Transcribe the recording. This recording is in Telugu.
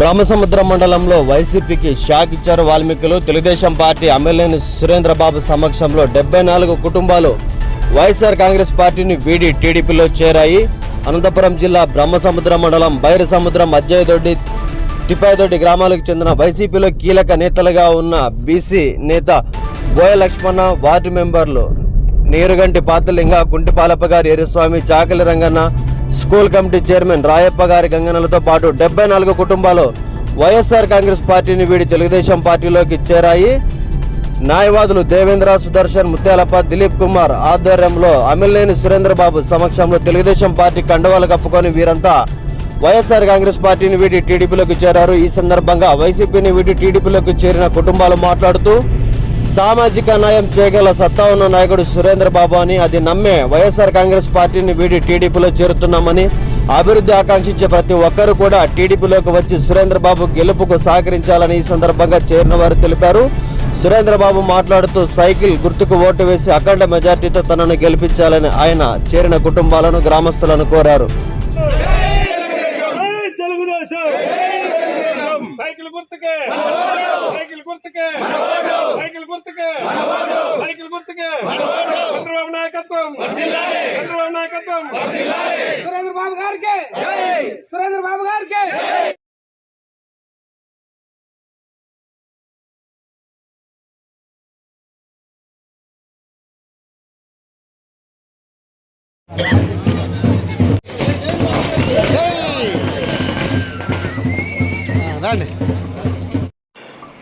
బ్రహ్మసముద్రం మండలంలో వైసీపీకి షాక్ ఇచ్చారు వాల్మీకులు. తెలుగుదేశం పార్టీ ఎమ్మెల్యేని సురేంద్రబాబు సమక్షంలో డెబ్బై నాలుగు కుటుంబాలు వైఎస్ఆర్ కాంగ్రెస్ పార్టీని వీడి టీడీపీలో చేరాయి. అనంతపురం జిల్లా బ్రహ్మసముద్రం మండలం బైర సముద్రం అజ్జయదొడ్డి తిపాయదొడ్డి గ్రామాలకు చెందిన వైసీపీలో కీలక నేతలుగా ఉన్న బీసీ నేత బోయ లక్ష్మణ వార్డు మెంబర్లు నీరుగంటి పాతలింగ కుంటిపాలప్ప గారి Eruswamy Chakali Ranganna school committee chairman Rayappa గారి గంగనలతో పాటు డెబ్బై నాలుగు కుటుంబాలు వైఎస్ఆర్ కాంగ్రెస్ పార్టీని వీడి తెలుగుదేశం పార్టీలోకి చేరాయి. న్యాయవాదులు దేవేంద్ర సుదర్శన్ ముత్యాలప్ప దిలీప్ కుమార్ ఆధ్వర్యంలో అమిలేని సురేంద్రబాబు సమక్షంలో తెలుగుదేశం పార్టీ కండవాలు కప్పుకొని వీరంతా వైఎస్ఆర్ కాంగ్రెస్ పార్టీని వీడి టీడీపీలోకి చేరారు. ఈ సందర్భంగా వైసీపీని వీడి టీడీపీలోకి చేరిన కుటుంబాలు మాట్లాడుతూ సామాజిక న్యాయం చేయగల సత్తా ఉన్న నాయకుడు సురేంద్ర బాబు అని అది నమ్మే వైఎస్ఆర్ కాంగ్రెస్ పార్టీని వీడి టీడీపీలో చేరుతున్నామని అభివృద్ధి ఆకాంక్షించే ప్రతి ఒక్కరూ కూడా టీడీపీలోకి వచ్చి సురేంద్ర బాబు గెలుపుకు సహకరించాలని ఈ సందర్భంగా చేరిన వారు తెలిపారు. సురేంద్ర బాబు మాట్లాడుతూ సైకిల్ గుర్తుకు ఓటు వేసి అఖండ మెజార్టీతో తనను గెలిపించాలని ఆయన చేరిన కుటుంబాలను గ్రామస్తులను కోరారు జై తెలుగుదేశం సైకిల్ గుర్తుకే సైకిల్ గుర్తుకే సైకిల్ గుర్తుకే సైకిల్ గుర్తుకే చంద్రబాబు నాయకత్వం. చంద్రబాబు నాయకత్వం. సురేంద్ర బాబు గారికి. సురేంద్ర బాబు గారికి.